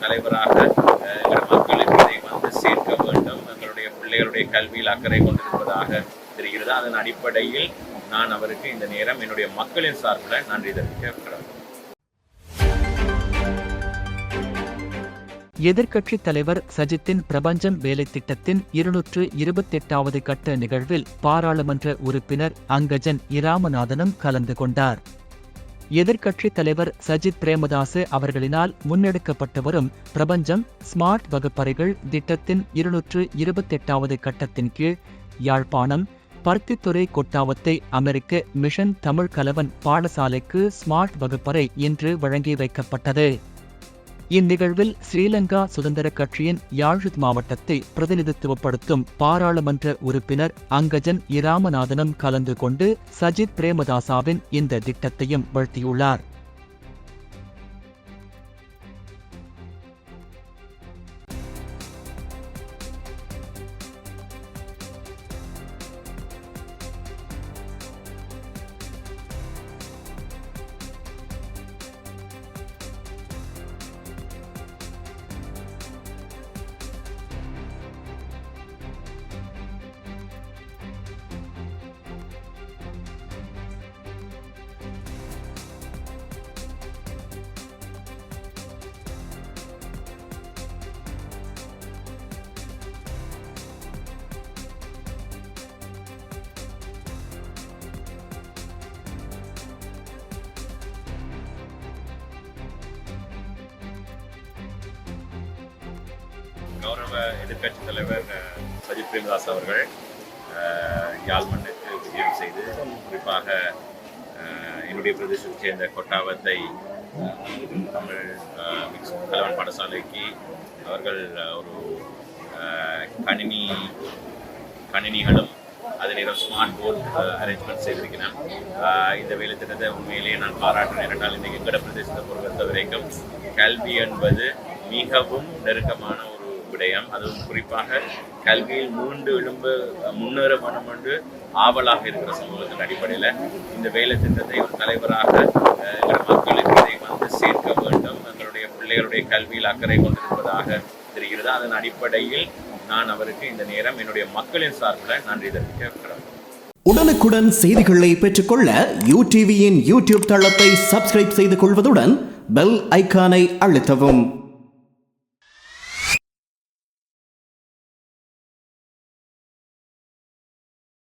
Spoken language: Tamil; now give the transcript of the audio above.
தலைவராக அஹ், எங்கள் மக்களுக்கு வந்து சேர்க்க வேண்டும். எங்களுடைய பிள்ளைகளுடைய கல்வியில் அக்கறை கொண்டிருப்பதாக தெரிகிறது. அதன் அடிப்படையில் நான் அவருக்கு இந்த நேரம் என்னுடைய மக்களின் சார்பில் நன்றி தெரிவிக்கிறேன் எதிர்க்கட்சித் தலைவர் சஜித்தின் பிரபஞ்சம் வேலை திட்டத்தின் இருநூற்று இருபத்தெட்டாவது கட்ட நிகழ்வில் பாராளுமன்ற உறுப்பினர் அங்கஜன் இராமநாதனும் கலந்து கொண்டார். எதிர்க்கட்சித் தலைவர் சஜித் பிரேமதாசு அவர்களினால் முன்னெடுக்கப்பட்டு வரும் பிரபஞ்சம் ஸ்மார்ட் வகுப்பறைகள் திட்டத்தின் இருநூற்று இருபத்தெட்டாவது கட்டத்தின் கீழ் யாழ்ப்பாணம் பருத்தித்துறை கொட்டாவத்தை அமெரிக்க மிஷன் தமிழ் கலவன் பாடசாலைக்கு ஸ்மார்ட் வகுப்பறை இன்று வழங்கி வைக்கப்பட்டது. இந்நிகழ்வில் ஸ்ரீலங்கா சுதந்திர கட்சியின் யாழ் மாவட்டத்தை பிரதிநிதித்துவப்படுத்தும் பாராளுமன்ற உறுப்பினர் அங்கஜன் இராமநாதனும் கலந்து கொண்டு சஜித் பிரேமதாசாவின் இந்த திட்டத்தையும் வாழ்த்தியுள்ளார். கௌரவ எதிர்க்கட்சி தலைவர் சஜித் பிரேமதாஸ் அவர்கள் அஹ், யாழ் மண்ணுக்கு விஜயம் செய்து குறிப்பாக என்னுடைய பிரதேசத்தைச் சேர்ந்த கொட்டாவத்தை தமிழ் மிக்ஸ் கலவன் பாடசாலைக்கு அவர்கள் ஒரு கணினி கணினிகளும் அதே நேரம் ஸ்மார்ட் போர்ட் அரேஞ்ச்மெண்ட் செய்திருக்கிறேன் இந்த வேலை திட்டத்தை உண்மையிலேயே நான் பாராட்டுறேன். என்றால் இந்த எங்கட பிரதேசத்தை பொறுத்த வரைக்கும் கல்வி என்பது மிகவும் நெருக்கமான ஒரு விடயம். அதுவும் குறிப்பாக கல்வியில் மூன்று எழும்பு முன்னேற வேண்டும் என்று ஆவலாக இருக்கிற சமூகத்தின் அடிப்படையில் இந்த வேலை திட்டத்தை ஒரு தலைவராக மக்களுக்கு இதை வந்து சேர்க்க வேண்டும். எங்களுடைய பிள்ளைகளுடைய கல்வியில் அக்கறை கொண்டிருப்பதாக தெரிகிறது. அதன் அடிப்படையில் நான் அவருக்கு இந்த நேரம் என்னுடைய மக்களின் சார்பில் நன்றி தெரிவிக்கிறேன் உடனுக்குடன் செய்திகளை பெற்றுக்கொள்ள யூ டிவியின் யூடியூப் தளத்தை சப்ஸ்கிரைப் செய்து கொள்வதுடன் பெல் ஐக்கானை அழுத்தவும்.